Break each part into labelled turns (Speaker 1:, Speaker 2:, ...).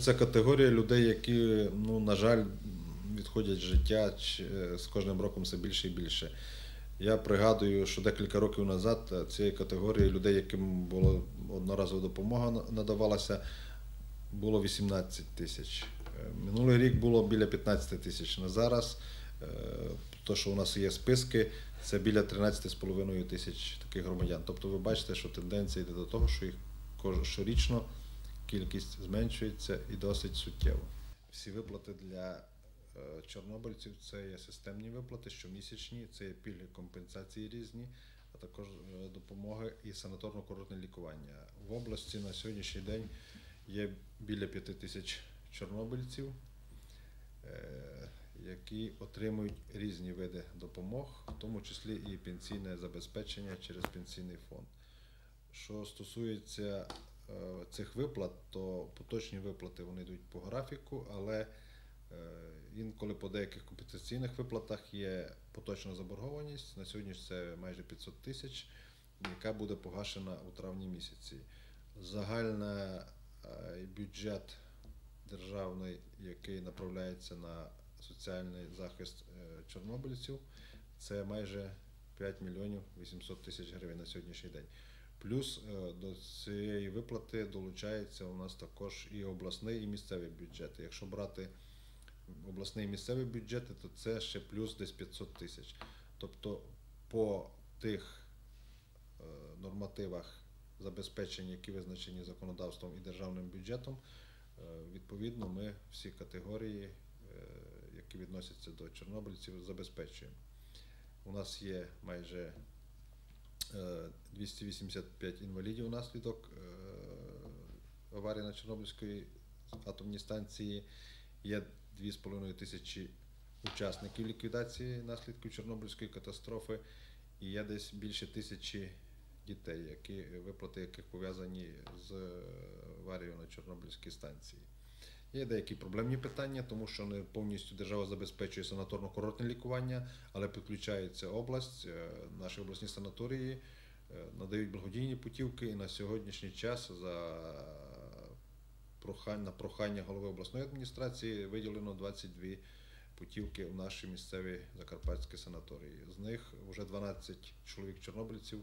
Speaker 1: Це категорія людей, які, ну, на жаль, відходять з життя е, з кожним роком все більше і більше. Я пригадую, що декілька років назад е, цієї категорії людей, яким була одноразова допомога надавалася, було 18 тисяч. Е, Минулий рік було біля 15 тисяч. На зараз, то, що у нас є списки, це біля 13,5 тисяч таких громадян. Тобто ви бачите, що тенденція йде до того, що їх щорічно кількість зменшується і досить суттєво. Всі виплати для е, чорнобильців це є системні виплати, щомісячні, це є пільги компенсації різні, а також е, допомоги і санаторно-курортне лікування. В області на сьогоднішній день є біля 5 тисяч чорнобильців, е, які отримують різні види допомог, в тому числі і пенсійне забезпечення через пенсійний фонд. Що стосується цих виплат, то поточні виплати вони йдуть по графіку, але е, інколи по деяких компенсаційних виплатах є поточна заборгованість. На сьогодні це майже 500 тисяч, яка буде погашена у травні місяці. Загальний бюджет державний, який направляється на соціальний захист е, чорнобильців, це майже 5 мільйонів 800 тисяч гривень на сьогоднішній день. Плюс е, до цієї виплати долучається у нас також і обласний, і місцевий бюджети. Якщо брати обласний і місцевий бюджети, то це ще плюс десь 500 тисяч. Тобто по тих е, нормативах забезпечення, які визначені законодавством і державним бюджетом, е, відповідно ми всі категорії, які відносяться до чорнобильців, забезпечуємо. У нас є майже 285 інвалідів внаслідок е, аварії на Чорнобильської атомній станції. Є 2,5 тисячі учасників ліквідації наслідків Чорнобильської катастрофи, і є десь більше тисячі дітей, які, виплати яких пов'язані з е, аварією на Чорнобильській станції. Є деякі проблемні питання, тому що не повністю держава забезпечує санаторно-курортне лікування, але підключається область, е, наші обласні санаторії е, надають благодійні путівки, і на сьогоднішній час за прохання, на прохання голови обласної адміністрації виділено 22 путівки в наші місцеві закарпатські санаторії. З них вже 12 чоловік чорнобильців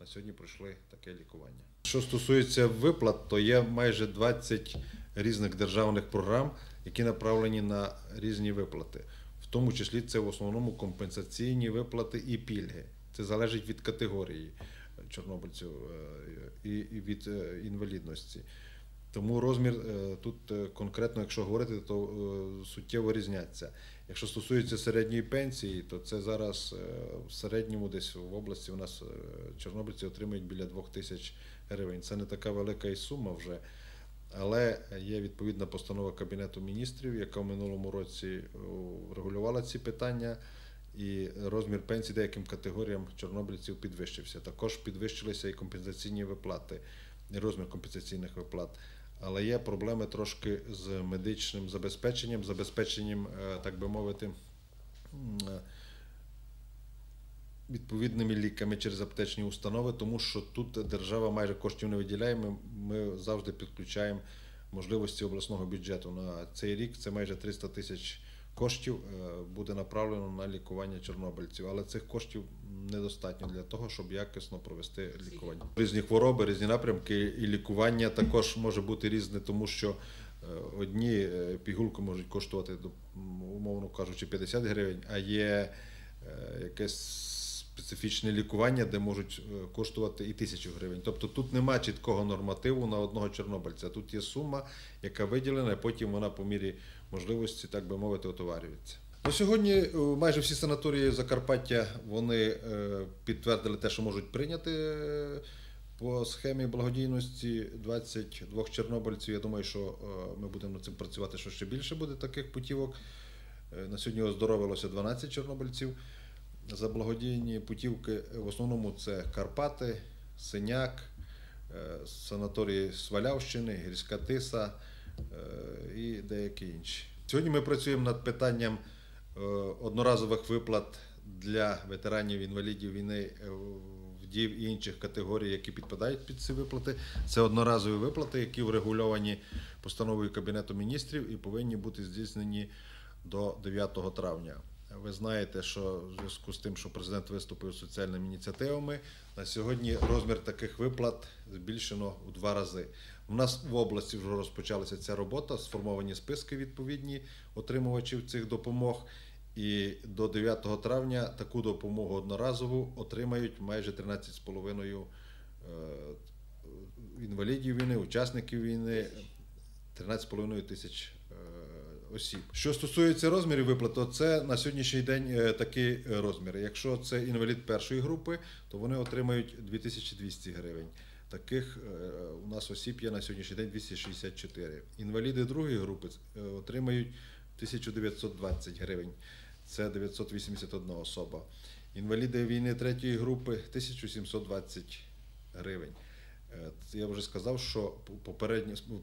Speaker 1: на сьогодні пройшли таке лікування. Що стосується виплат, то є майже 20 різних державних програм, які направлені на різні виплати. В тому числі це в основному компенсаційні виплати і пільги. Це залежить від категорії чорнобильців е, і від е, інвалідності. Тому розмір е, тут е, конкретно, якщо говорити, то е, суттєво різняться. Якщо стосується середньої пенсії, то це зараз в середньому десь в області у нас чорнобильці отримують біля 2 тисяч гривень. Це не така велика і сума вже. Але є відповідна постанова Кабінету міністрів, яка в минулому році регулювала ці питання, і розмір пенсій деяким категоріям чорнобильців підвищився. Також підвищилися і компенсаційні виплати, і розмір компенсаційних виплат. Але є проблеми трошки з медичним забезпеченням, забезпеченням, е, так би мовити, е, відповідними ліками через аптечні установи, тому що тут держава майже коштів не виділяє. Ми, ми завжди підключаємо можливості обласного бюджету. На цей рік це майже 300 тисяч коштів е, буде направлено на лікування чорнобильців, але цих коштів недостатньо для того, щоб якісно провести лікування. Різні хвороби, різні напрямки, і лікування також може бути різне, тому що е, одні е, пігулки можуть коштувати, умовно кажучи, 50 гривень, а є якесь специфічне лікування, де можуть е, коштувати і тисячу гривень. Тобто тут нема чіткого нормативу на одного чорнобильця. Тут є сума, яка виділена, і потім вона по мірі можливості, так би мовити, отоварюється. На сьогодні е, майже всі санаторії Закарпаття вони е, підтвердили те, що можуть прийняти по схемі благодійності 22 чорнобильців. Я думаю, що ми будемо над цим працювати, що ще більше буде таких путівок. На сьогодні оздоровилося 12 чорнобильців. За благодійні путівки в основному це Карпати, Синяк, е, санаторії Свалявщини, Гірська Тиса е, і деякі інші. Сьогодні ми працюємо над питанням е, одноразових виплат для ветеранів інвалідів війни е, в дів і інших категорій, які підпадають під ці виплати. Це одноразові виплати, які врегульовані постановою Кабінету міністрів і повинні бути здійснені до 9 травня. Ви знаєте, що в зв'язку з тим, що президент виступив з соціальними ініціативами, на сьогодні розмір таких виплат збільшено у два рази. У нас в області вже розпочалася ця робота, сформовані списки відповідні отримувачів цих допомог. І до 9 травня таку допомогу одноразову отримають майже 13,5 е, інвалідів війни, учасників війни, 13,5 тисяч осіб. Що стосується розмірів виплат, то це на сьогоднішній день е, такі е, розміри. Якщо це інвалід першої групи, то вони отримають 2200 гривень. Таких е, у нас осіб є на сьогоднішній день 264. Інваліди другої групи отримають 1920 гривень. Це 981 особа. Інваліди війни третьої групи 1720 гривень. Е, Я вже сказав, що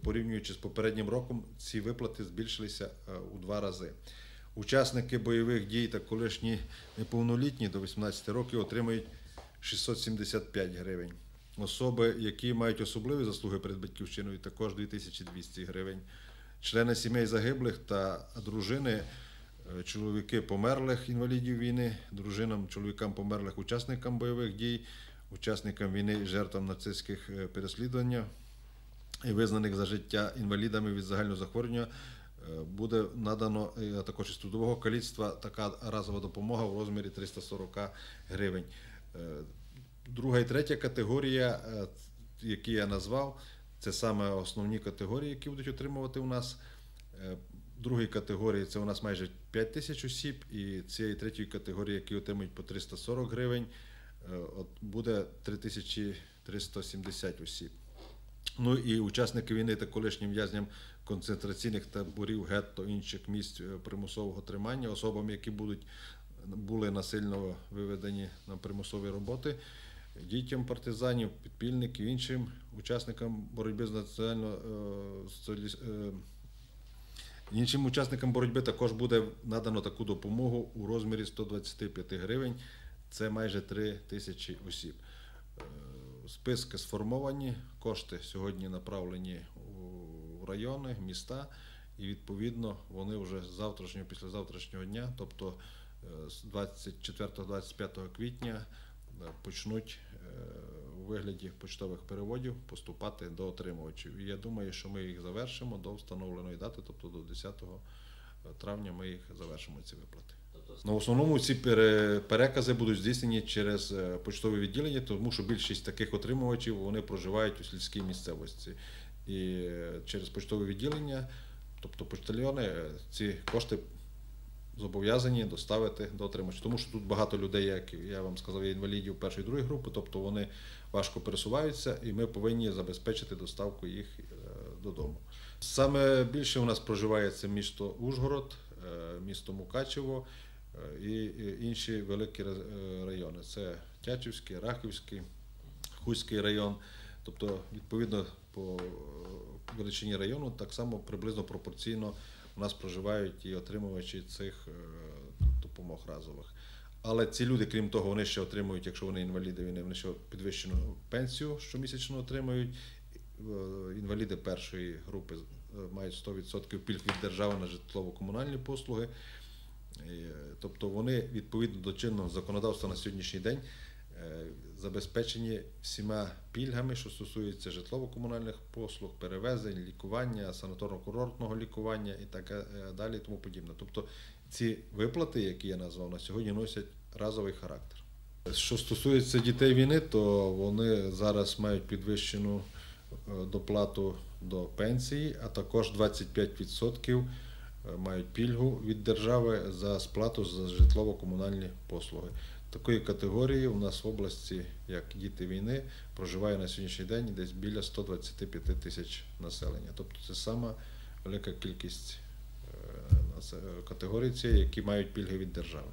Speaker 1: порівнюючи з попереднім роком, ці виплати збільшилися е, у два рази. Учасники бойових дій та колишні неповнолітні до 18 років отримають 675 гривень. Особи, які мають особливі заслуги перед батьківщиною, також 2200 гривень. Члени сімей загиблих та дружини, е, чоловіки померлих інвалідів війни, дружинам, чоловікам померлих учасникам бойових дій, учасникам війни і жертвам нацистських е, переслідувань і визнаних за життя інвалідами від загального захворювання. е, Буде надано е, також із трудового каліцтва така разова допомога в розмірі 340 гривень. Друга і третя категорія, які я назвав, це саме основні категорії, які будуть отримувати у нас. Другої категорії це у нас майже 5 тисяч осіб, і цієї третьої категорії, які отримують по 340 гривень, от буде 3370 осіб. Ну і учасники війни та колишнім в'язням концентраційних таборів, гетто інших місць е, примусового тримання, особам, які будуть були насильно виведені на примусові роботи, дітям партизанів, підпільників, іншим учасникам боротьби з національно е, е, Іншим учасникам боротьби також буде надано таку допомогу у розмірі 125 гривень. Це майже 3 тисячі осіб. Е, Списки сформовані, кошти сьогодні направлені у райони, міста, і відповідно вони вже з завтрашнього, післязавтрашнього дня, тобто е, з 24-25 квітня, е, почнуть у вигляді почтових переводів поступати до отримувачів. І я думаю, що ми їх завершимо до встановленої дати, тобто до 10 травня ми їх завершимо ці виплати. В основному ці перекази будуть здійснені через е, почтове відділення, тому що більшість таких отримувачів вони проживають у сільській місцевості. І е, через почтове відділення, тобто почтальйони, е, ці кошти зобов'язані доставити до отримувача. Тому що тут багато людей, як я вам сказав, є інвалідів першої другої групи, тобто вони важко пересуваються, і ми повинні забезпечити доставку їх додому. Саме більше у нас проживає це місто Ужгород, місто Мукачево і і інші великі е, райони. Це Тячівський, Рахівський, Хуський район. Тобто, відповідно, по е, величині району так само приблизно пропорційно у нас проживають і отримувачі цих е, допомог разових. Але ці люди, крім того, вони ще отримують, якщо вони інваліди вони ще підвищену пенсію щомісячно отримують. Е, Інваліди першої групи е, мають 100% пільг від держави на житлово-комунальні послуги. Е, Тобто вони відповідно до чинного законодавства на сьогоднішній день е, забезпечені всіма пільгами, що стосується житлово-комунальних послуг, перевезень, лікування, санаторно-курортного лікування і так е, далі, і тому подібне. Тобто ці виплати, які я назвав на сьогодні, носять разовий характер. Що стосується дітей війни, то вони зараз мають підвищену доплату до пенсії, а також 25% мають пільгу від держави за сплату за житлово-комунальні послуги. Такої категорії у нас в області, як діти війни, проживає на сьогоднішній день десь біля 125 тисяч населення. Тобто це сама велика кількість е, категорій, цієї, які мають пільги від держави.